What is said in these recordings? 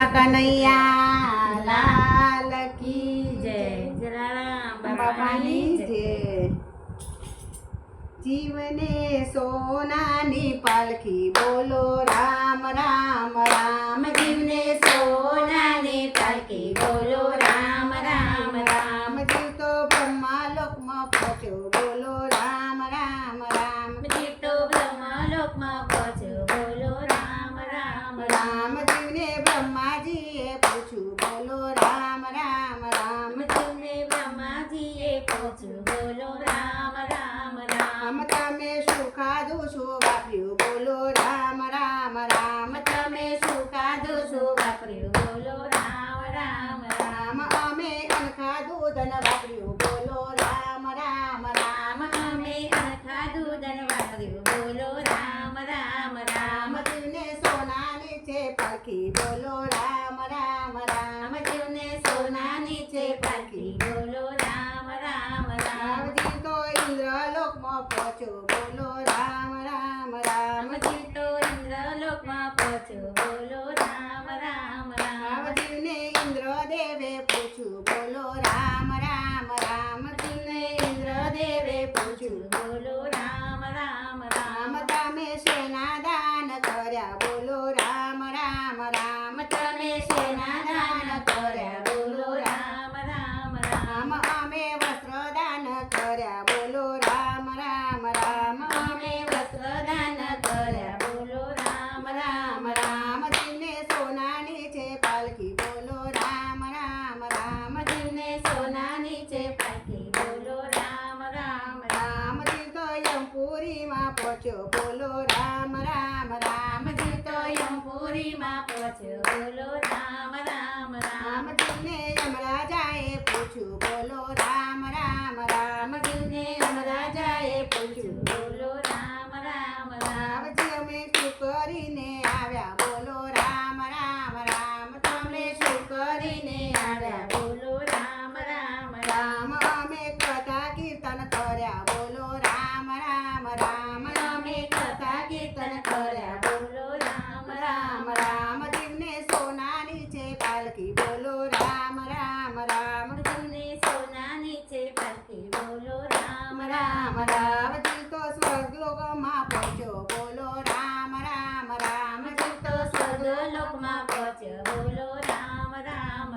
કનૈયા લાલ કી જય જલારામ બાપાની જય જીવને સોનાની પાલખી બોલો રામ રામ રામ જીવને સોનાની પાલખી બોલો રામ રામ રામ જીવ તો બ્રહ્મા લોકમાં પહોંચ્યો બોલો રામ રામ રામ જીવ તો બ્રહ્મલોકમાં પહોંચ્યો બોલો રામ રામ રામ રામ બ્રહ્માજીએ પૂછ્યું બોલો રામ રામ રામ. જીવને બ્રહ્માજીએ પહોંચ્યું બોલો રામ રામ રામ. રામ તમે શું ખાધું શું વાપર્યું? બોલો રામ રામ રામ. તમે શું ખાધું શું વાપર્યું? બોલો રામ રામ રામ. અમે અન ખાધું ધન વાપર્યું બોલો રામ રામ રામ રામ અમે ખાધું ધન વાપર્યું બોલો રામ રામ રામ રામ જીવને સોનાની છે પાલખી બોલો રામ રામ રામ. જીવને સોનાની છે પાખી બોલો રામ રામ રામ. રામજી તો ઇન્દ્રલોકમાં પહોંચ્યો બોલો રામ રામ રામ. રામજી તો ઇન્દ્રલોકમાં પહોંચો. બોલો રામ રામ રામ રામજીને ઇન્દ્રદેવે પૂછ્યું બોલો રામ રામ રામ રામ તમે સેના દાન કર્યા બોલો રામ રામ રામ તમે શેના દાન કર્યા બોલો રામ રામ રામ રામ અમે વસ્ત્ર દાન કર્યા બોલો રામ રામ, અમે વસ્ત્રદાન કર્યા. બોલો રામ રામ રામ જીને સોનાની છે પાલખી. બોલો રામ રામ રામ રામજીને સોનાની છે પાલખી. બોલો રામ રામ રામ રામજી તો યમપુરીમાં પહોંચ્યો. બોલો રામ રામ રામ રામજી તો યમપુરીમાં પહોંચ્યો. બોલો રામ રામ રામ રામજીને યમરાજાએ પૂછ્યું. બોલો રામ રામ રામ રામજીને યમરાજાએ પૂછ્યું બોલો રામ રામ રામ રામજી અમે શું કરીને આવ્યા બોલો રામ રામ રામ તમે શું કરીને આવ્યા બોલો રામ રામ રામ રામ અમે કથા કીર્તન કર્યા બોલો રામ રામ રામ અમે કથા કીર્તન કર્યા બોલો રામ રામ રામ રામ જીવને સોનાની છે પાલખી બોલો રામ રામ રામ રામજીને સોનાની છે પાલખી બોલો રામ રામ રામ રામ રામજી તો સ્વર્ગલોકમાં પહોંચ્યો બોલો રામ રામ રામ રામજી તો સ્વર્ગલોકમાં પહોંચ્યો બોલો રામ રામ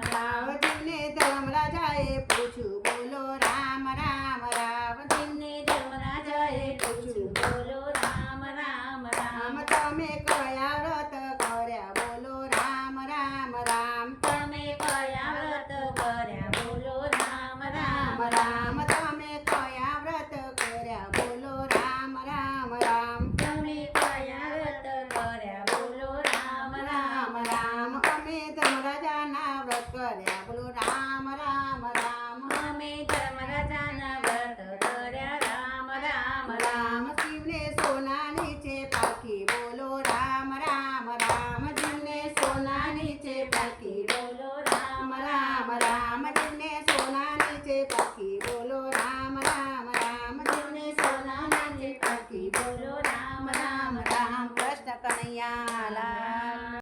ધર્મરાજાએ પૂછ્યું, બોલો રામ રામ રામજીને ધર્મરાજાએ પૂછ્યું, બોલો રામ રામ રામ. તમે કયા વ્રત કર્યા બોલો રામ રામ રામ તમે કયા વ્રત કર્યા બોલો રામ રામ રામ રામ તમે કયા વ્રત કર્યા બોલો રામ રામ રામ તમે કયા વ્રત કર્યા બોલો રામ રામ રામ રામ અમે ધર્મરાજાના વ્રત કર્યા બોલો રામ રામ રામ. અમે ધર્મરાજાના વ્રત કર્યા રામ રામ રામ. શિવને સોનાની છે પાખી બોલો રામ રામ રામ. જીવને સોનાની છે પાખી